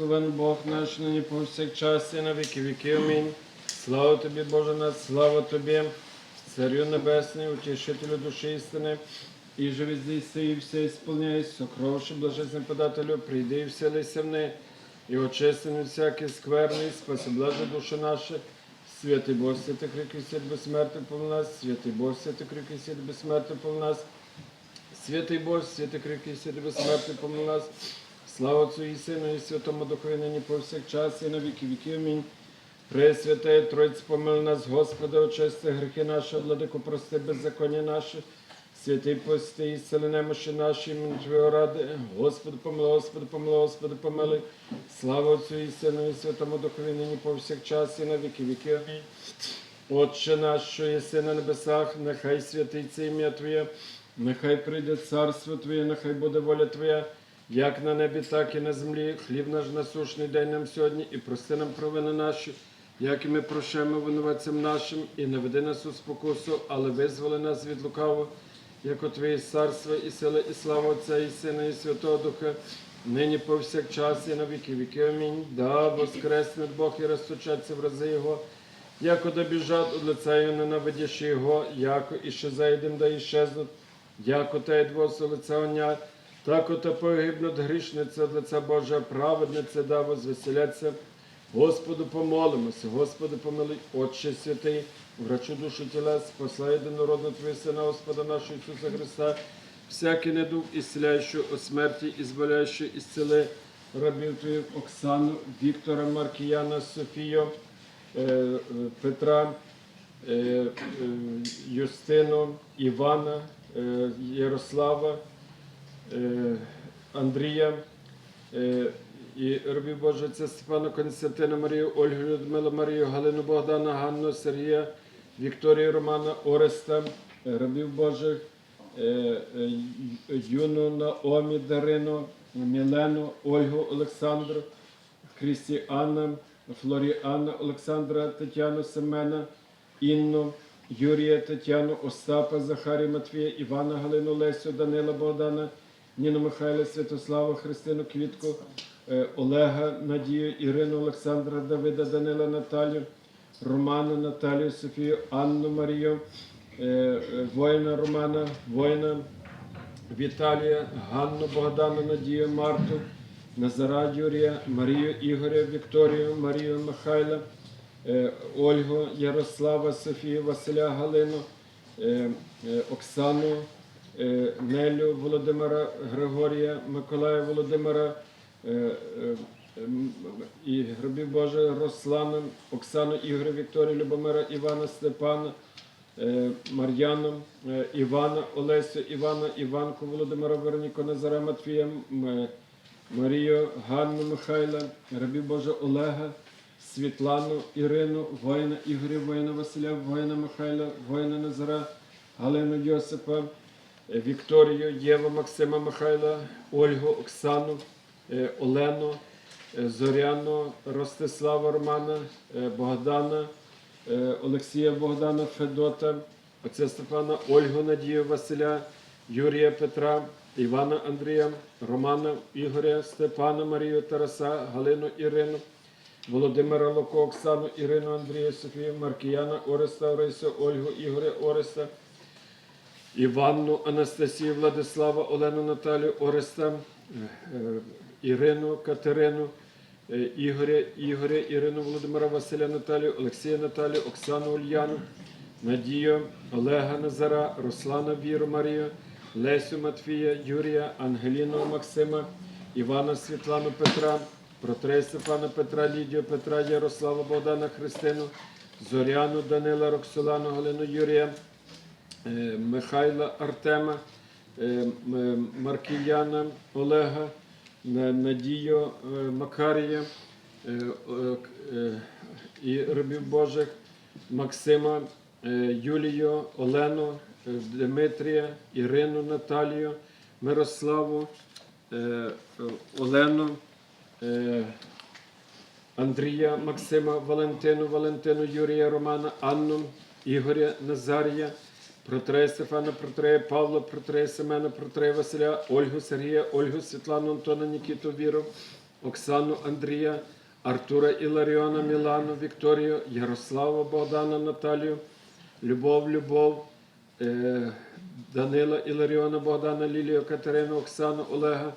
Благословен Бог наш нині повсякчас і на віки віки. Амінь. Слава тобі, Боже наш, слава тобі, Царю Небесний, утішителю душі істини, і же везде і все ісполняй, сокровши блажесним подателю, прийди і вселися в неї, і очисти всякий скверний, спаси блаже душі наші, Святий Бог, святий крики, свят безсмертний пов нас, святий Бог, святий крики, свят безсмертний пов нас, Святий Боже, святий крики, святий безсмертний помил нас. Слава Отцю і Сину, і Святому Духові, нині повсякчас, і на віки віки. Амінь. Пресвятая Тройць, помил нас, Господи, очисти гріхи наші, владику, прости беззаконня наші. Святий пости і сили немощі наші, Твого ради. Господи, помилуй, Господи, помилуй, Господи, помилуй. Слава Отцю і Сину, і Святому Духові, нині повсякчас, і на віки. Амінь. Отче наш, що єси на небесах, нехай святиться ім'я Твоє, нехай прийде царство Твоє, нехай буде воля Твоя, як на небі, так і на землі. Хліб наш насушний день нам сьогодні, і прости нам провини наші, як і ми прощаємо винуватцям нашим, і не веди нас у спокусу, але визволи нас від лукавого, як у Твоє царство, і сила, і слава Отця, і Сина, і Святого Духа, нині повсякчас, і на віки віки. Амінь. Да, воскресне Бог і розточаться в рази Його. Яко да біжать от лица його ненавидящі його, яко і ще зайдем да іщезнуть, яко та едвоси лица оня, тако та погибнуть грішниця от лиця Божа, праведниця да возвеселяться. Господу помолимося, Господи помилуй, Отче святий, врачу душу тіла, спасла єдинородного Твого Сина, Господа нашого Ісуса Христа, всякий недуг ісцеляючий о смерті, ізбавляючий ісцели рабів Твоїх Оксану, Віктора, Маркіяна, Софію, е, е, Петра, е, Юстину, Івана, Ярослава, Андрія, е, і робів Боже це Степана Константина Марію, Ольгу Людмилу Марію, Галину Богдана, Ганну, Сергія, Вікторію Романа, Ореста, е, рабів Божих, е, е, Юну Наомі, Дарину, Мілену, Ольгу, Олександру, Крістіана, Флоріана, Олександра, Тетяну, Семена, Інну, Юрія, Тетяну, Остапа, Захарія, Матвія, Івана, Галину, Лесю, Данила, Богдана, Ніну Михайла, Святославу, Христину, Квітку, е, Олега, Надію, Ірину, Олександра, Давида, Данила, Наталію, Романа, Наталію, Софію, Анну, Марію, е, е, воїна Романа, воїна, Віталія, Ганну, Богдану, Надію, Марту, Назара Юрія, Марію Ігоря, Вікторію, Марію Михайла, Ольгу, Ярослава, Софію, Василя Галину, Оксану, Нелю Володимира, Григорія, Миколая Володимира, е, е, і Гробів Боже, Руслана, Оксану Ігоря, Вікторію, Любомира, Івана, Степана, е, Мар'яну, е, Івана, Олесю, Івана, Іванку, Володимира, Вероніку, Назара, Матвія, Марію, Ганну Михайла, Рабів Боже Олега, Світлану, Ірину, воїна Ігоря, воїна Василя, воїна Михайла, воїна Назара, Галину Йосипа, е, Вікторію, Єву, Максима Михайла, Ольгу, Оксану, е, Олену, е, Зоряну, Ростислава Романа, е, Богдана, Олексія Богдана, Федота, отця Степана, Ольгу Надію Василя, Юрія Петра, Івана Андрія, Романа Ігоря, Степана Марію Тараса, Галину Ірину, Володимира Луко, Оксану Ірину Андрія, Софію, Маркіяна, Ореста, Орису, Ольгу Ігоря Ореста, Іванну Анастасію, Владислава, Олену Наталію, Ореста, е, Ірину, Катерину, е, Ігоря, Ігоря, Ірину, Володимира, Василя Наталію, Олексія Наталію, Оксану Ульяну, Надію, Олега Назара, Руслана Віру Марію, Лесю Матвія, Юрія, Ангеліну Максима, Івана Світлану Петра, Протрея Стефана Петра, Лідію Петра, Ярослава Богдана Христину, Зоряну Данила, Роксолану Галину Юрія, Михайла Артема, е, Маркіяна Олега, Надію е, Макарія е, е, е, і рабів Божих, Максима, е, Юлію, Олену, е, Дмитрія, Ірину, Наталію, Мирославу, е, е, Олену, е, Андрія, Максима, Валентину, Валентину, Юрія, Романа, Анну, Ігоря, Назарія, Протрея Стефана, Протрея Павла, Протрея Семена, Протрея Василя, Ольгу Сергія, Ольгу Світлану, Антона, Нікіту, Віру, Оксану Андрія, Артура Іларіона, Мілану, Вікторію, Ярослава Богдана, Наталію, Любов, Любов, е, Данила Іларіона, Богдана, Лілію, Катерину, Оксану, Олега,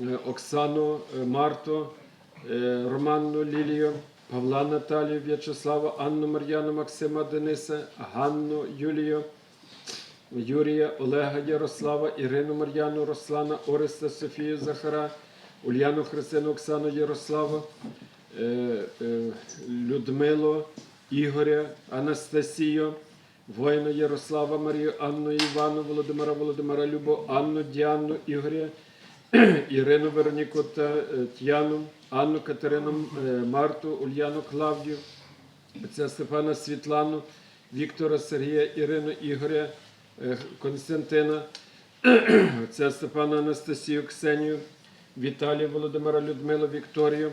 е, Оксану, е, Марту, Романну Лілію, Павла Наталію, В'ячеслава, Анну Мар'яну, Максима Дениса, Ганну Юлію, Юрія, Олега Ярослава, Ірину Мар'яну, Руслана, Ореста, Софію, Захара, Ульяну Христину, Оксану Ярославу, е, е, Людмилу, Ігоря, Анастасію, воїна Ярослава, Марію, Анну Івану, Володимира, Володимира Любу, Анну, Діану, Ігоря, Ірину Вероніку та е, Т'яну, Анну Катерину, е, Марту, Ульяну Клавдію, отця Степана Світлану, Віктора Сергія, Ірину Ігоря, Константина, отця Степана Анастасію, Ксенію, Віталія Володимира Людмилу, Вікторію,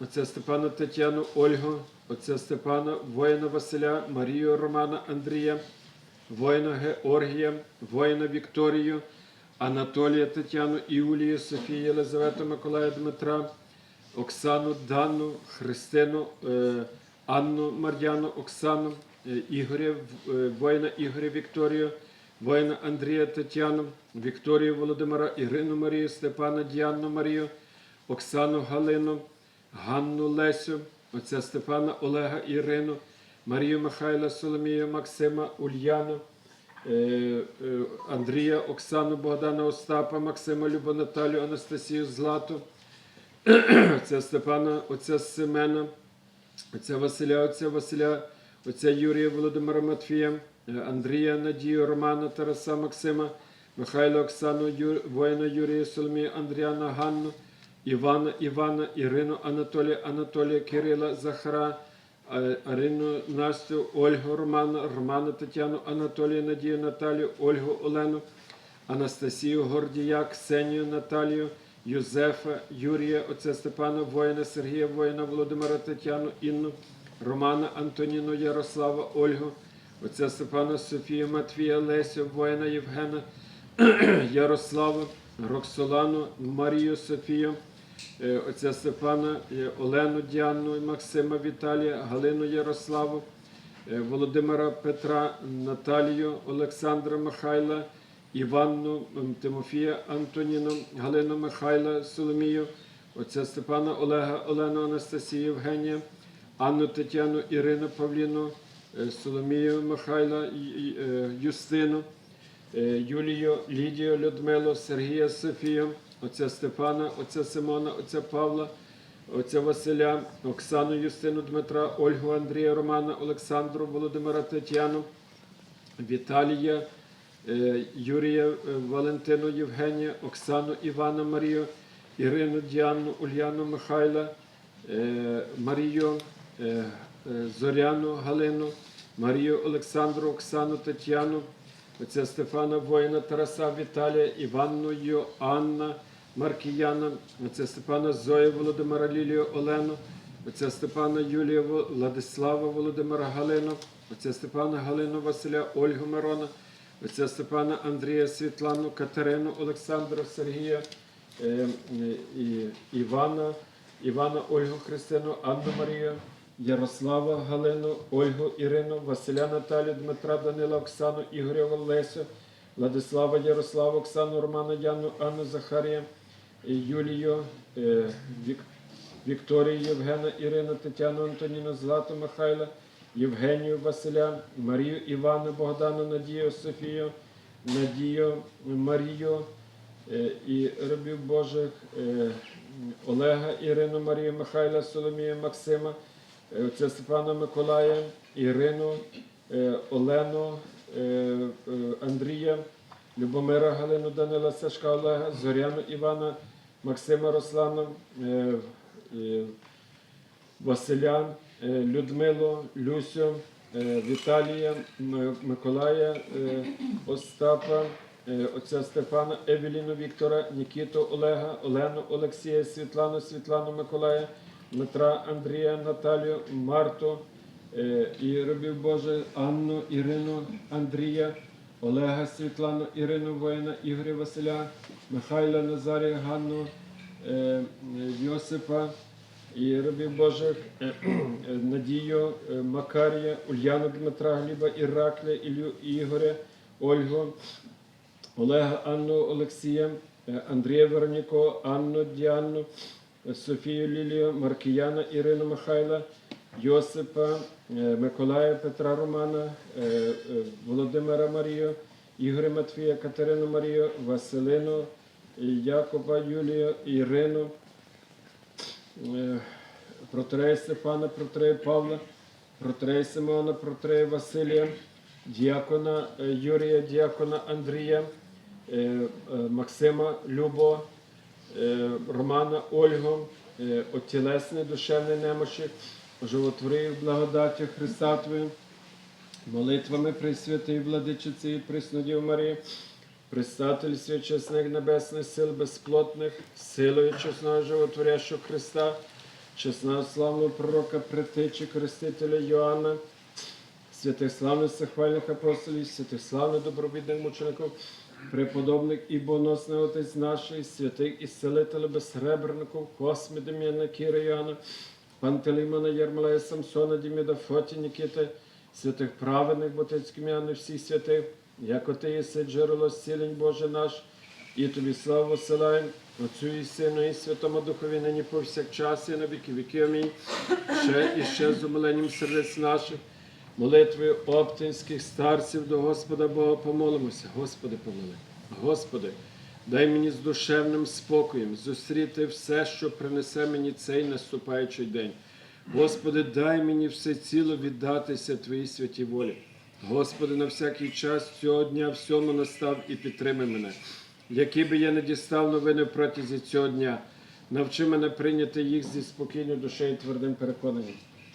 отця Степана Тетяну, Ольгу, отця Степана, воїна Василя, Марію Романа Андрія, воїна Георгія, воїна Вікторію, Анатолія Тетяну, Іулію, Софію, Єлизавету, Миколая Дмитра, Оксану, Дану, Христину, е, Анну Мар'яну, Оксану, е, Ігоря, е, воїна Ігоря Вікторію, воїна Андрія Тетяну, Вікторію Володимира, Ірину Марію, Степана Діанну Марію, Оксану Галину, Ганну Лесю, отця Степана Олега Ірину, Марію Михайла Соломію, Максима Ульяну, е, е, Андрія, Оксану, Богдана Остапа, Максима Любу Наталю, Анастасію Злату, отця Степана, отця Семена, отця Василя, отця Василя, отця Юрія Володимира Матфія, Андрія Надію, Романа, Тараса Максима, Михайла Оксану, Ю... воїна Юрія Соломію, Андріана Ганну, Івана, Івана, Ірину, Анатолія, Анатолія, Кирила, Захара, е, Арину, Настю, Ольгу, Романа, Романа, Тетяну, Анатолія, Надію, Наталію, Ольгу, Олену, Анастасію Гордія, Ксенію Наталію, Юзефа, Юрія, отця Степана, воїна, Сергія, воїна, Володимира Тетяну, Інну, Романа, Антоніну, Ярослава, Ольгу, отця Степана, Софію, Матвія, Лесю, воїна Євгена, Ярославу, Роксолану, Марію, Софію, е, отця Степана, е, Олену, Діану, Максима, Віталія, Галину Ярославу, е, Володимира Петра, Наталію, Олександра Михайла, Іванну, Тимофія, Антоніну, Галину Михайла, Соломію, отця Степана Олега, Олену, Анастасію, Євгенія, Анну Тетяну, Ірину Павліну, Соломію Михайла, е, Юстину, е, Юлію, Лідію, Людмилу, Сергія, Софію, отця Степана, отця Симона, отця Павла, отця Василя, Оксану, Юстину, Дмитра, Ольгу, Андрія, Романа, Олександру, Володимира, Тетяну, Віталія, е, Юрія, е, Валентину, Євгенія, Оксану, Івана, Марію, Ірину, Діану, Ульяну, Михайла, е, Марію, е, е, Зоряну, Галину, Марію, Олександру, Оксану, Тетяну, отця Стефана, воїна, Тараса, Віталія, Іванну, Йоанна, Маркіяна, отця Степана, Зою, Володимира, Лілію, Олену, отця Степана, Юлія, Владислава, Володимира, Галину, отця Степана, Галину, Василя, Ольгу Мирона, отця Степана, Андрія, Світлану, Катерину, Олександра, Сергія, е, Івана, Івана, Ольгу, Христину, Анну Марію, Ярослава, Галину, Ольгу, Ірину, Василя, Наталію, Дмитра, Данила, Оксану, Ігоря, Олесю, Владислава, Ярослава, Оксану, Романа, Яну, Анну, Захарія, е, Юлію, е, Вік, Вікторію, Євгена, Ірину, Тетяну, Антоніну, Злату, Михайла, Євгенію, Василя, Марію, Івану, Богдану, Надію, Софію, Надію, Марію е, і рабів Божих, Олега, Ірину, Марію, Михайла, Соломію, Максима, е, отця Степана Миколая, Ірину, е, Олену, е, е, Андрія, Любомира, Галину, Данила, Сашка, Олега, Зоряну, Івана, Максима, Руслана, е, е, Василя, е, Людмилу, Люсю, е, Віталія, Миколая, е, Остапа, е, отця Степана, Евеліну Віктора, Нікіту Олега, Олену Олексія, Світлану, Світлану Миколая, Дмитра Андрія, Наталію, Марту е, і робів Боже Анну, Ірину, Андрія, Олега, Світлану, Ірину Воїна, Ігоря Василя, Михайла Назарія, Ганну, е, Йосипа і рабів Божих, е, Надію, Макарія, Ульяну Дмитра, Гліба, Іракля, Ілю, Ігоря, Ольгу, Олега Анну Олексія, Андрія Вероніко, Анну Діану, Софію Лілію, Маркіяна Ірину Михайла, Йосипа, е, Миколая Петра Романа, е, е, Володимира Марію, Ігоря Матвія, Катерину Марію, Василину, Якова Юлію, Ірину, протрея Степана, протрея Павла, протрея Симеона, протрея Василія, діакона Юрія, діакона Андрія, Максима Любо, Романа Ольгу, е, от тілесної душевної немощі, животворив Христа Твою, молитвами Пресвятої Владичиці і Преснодів Марії, Предстатель свячесних небесних сил безплотних, силою чесного животворящого Христа, чесного славного пророка, притечі Крестителя Йоанна, святих славних захвальних апостолів, святих славних добробідних мучеників, преподобних і боносний Отець наший, святих ісцелителів безсребреників, Косми Дем'яна, Кіра Йоанна, Пантелеймона, Єрмолая, Самсона, Діміда, Фоті, Нікіти, святих праведних, ботецьких м'яни, всіх святих, як ти єси джерело зцілень Боже наш, і тобі славу посилаємо, Отцю і Сину, і Святому Духові, нині повсякчас, і на віки віки. Амінь. Ще і ще з умиленням сердець наших, молитвою оптинських старців до Господа Бога помолимося. Господи, помили. Господи, дай мені з душевним спокоєм зустріти все, що принесе мені цей наступаючий день. Господи, дай мені все ціло віддатися Твоїй святій волі. Господи, на всякий час цього дня всьому настав і підтримай мене. Які би я не дістав новини протязі цього дня, навчи мене прийняти їх зі спокійною душею і твердим переконанням,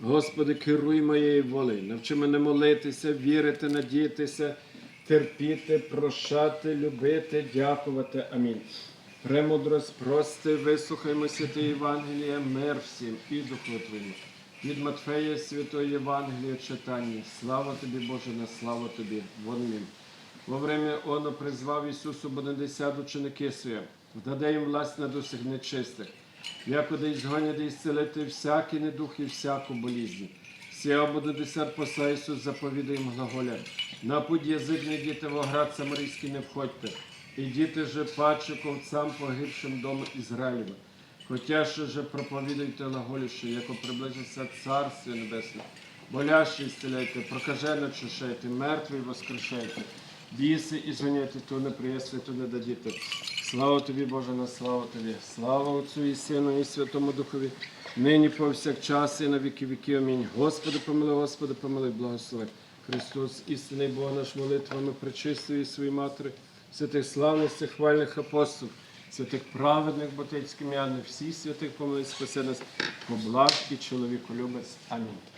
Господи, керуй моєю волею, навчи мене молитися, вірити, надіятися, терпіти, прощати, любити, дякувати. Амінь. Премудрость, прости, вислухаймо святе Євангеліє, мир всім і духу Твоєму. Від Матфея Святої Євангелія читання. Слава тобі, Боже, на слава тобі. Воним. Во время оно призвав Ісусу Бонадесят ученики своє, вдаде їм власть над усіх нечистих, якоди згоняти і зцілити всякий недух і всяку болізнь. Сія Бонадесят посла Ісус заповідає їм глаголя. На путь язик не діти в оград Самарійський не входьте, і же паче ковцам погибшим дому Ізраїлева. Хотя ще же проповідуйте глаголіще, яко приближиться Царствие Небесне. Болящі зціляйте, прокажене чешайте, мертвий воскрешайте, біси і звиняйте, то не приєсти, то не дадіте. Слава тобі, Боже, на славу тобі. Слава Отцю і Сину, і Святому Духові, нині повсякчас і на віки віки. Амінь. Господи, помилуй, Господи, помилуй, благослови. Христос, істинний Бог наш молитвами причистої своїй матері, святих славних, хвальних апостолів, святих праведних ботицьких м'яни, всіх святих помилуй, спаси нас, по благ і чоловіку любець. Амінь.